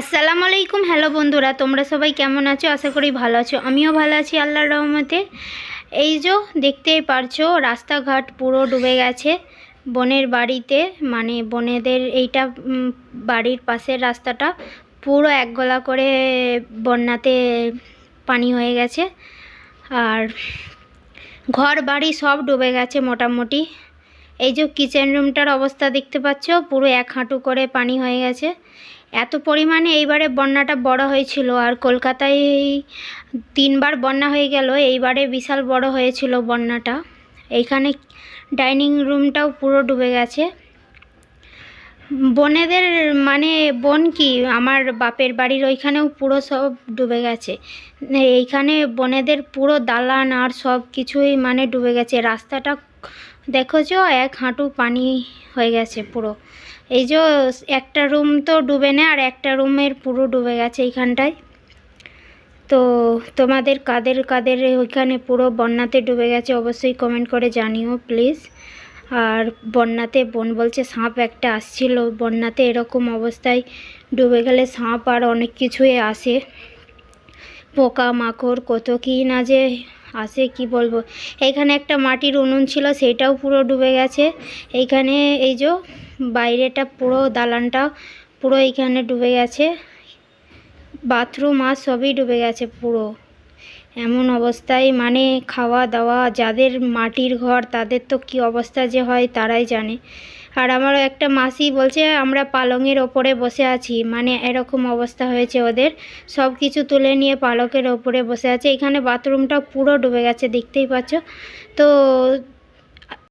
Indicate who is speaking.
Speaker 1: আসসালামু আলাইকুম, হ্যালো বন্ধুরা, তোমরা সবাই কেমন আছো? আশা করি ভালো আছো। আমিও ভালো আছি, আল্লাহর রহমতে। এই যে, দেখতেই পারছ, রাস্তাঘাট পুরো ডুবে গেছে। বোনের বাড়িতে মানে বনেদের এইটা বাড়ির পাশের রাস্তাটা পুরো এক গলা করে বন্যাতে পানি হয়ে গেছে। আর ঘর বাড়ি সব ডুবে গেছে মোটামুটি। এই যে কিচেন রুমটার অবস্থা দেখতে পাচ্ছ, পুরো এক হাঁটু করে পানি হয়ে গেছে। এত পরিমাণে এইবারে বন্যাটা বড় হয়েছিল, আর কলকাতায় তিনবার বন্যা হয়ে গেল, এইবারে বিশাল বড় হয়েছিল বন্যাটা। এইখানে ডাইনিং রুমটাও পুরো ডুবে গেছে। বনেদের মানে বোন কি? আমার বাপের বাড়ির ওইখানেও পুরো সব ডুবে গেছে। এইখানে বনেদের পুরো দালান আর সব কিছুই মানে ডুবে গেছে। রাস্তাটা দেখো যে এক হাঁটু পানি হয়ে গেছে পুরো। এই যে একটা রুম তো ডুবে না, আর একটা রুমের পুরো ডুবে গেছে এইখানটায়। তো তোমাদের কাদের কাদের ওইখানে পুরো বন্যাতে ডুবে গেছে অবশ্যই কমেন্ট করে জানিও প্লিজ আর বন্যাতে বোন বলছে সাপ একটা আসছিল, বন্যাতে এরকম অবস্থায় ডুবে গেলে সাঁপ আর অনেক কিছুই আসে। পোকা মাকড় কত কী না যে আসে, কি বলব? এখানে একটা মাটির উনুন ছিল, সেটাও পুরো ডুবে গেছে। এইখানে এই যে বাইরেটা পুরো দালানটা পুরো এইখানে ডুবে গেছে। বাথরুম আর সবই ডুবে গেছে পুরো। এমন অবস্থায় মানে খাওয়া দাওয়া, যাদের মাটির ঘর, তাদের তো কি অবস্থা যে হয় তারাই জানে। আর আমারও একটা মাসি বলছে, আমরা পালংয়ের ওপরে বসে আছি। মানে এরকম অবস্থা হয়েছে ওদের। সব কিছু তুলে নিয়ে পালকের ওপরে বসে আছে। এখানে বাথরুমটা পুরো ডুবে গেছে, দেখতেই পাচ্ছ। তো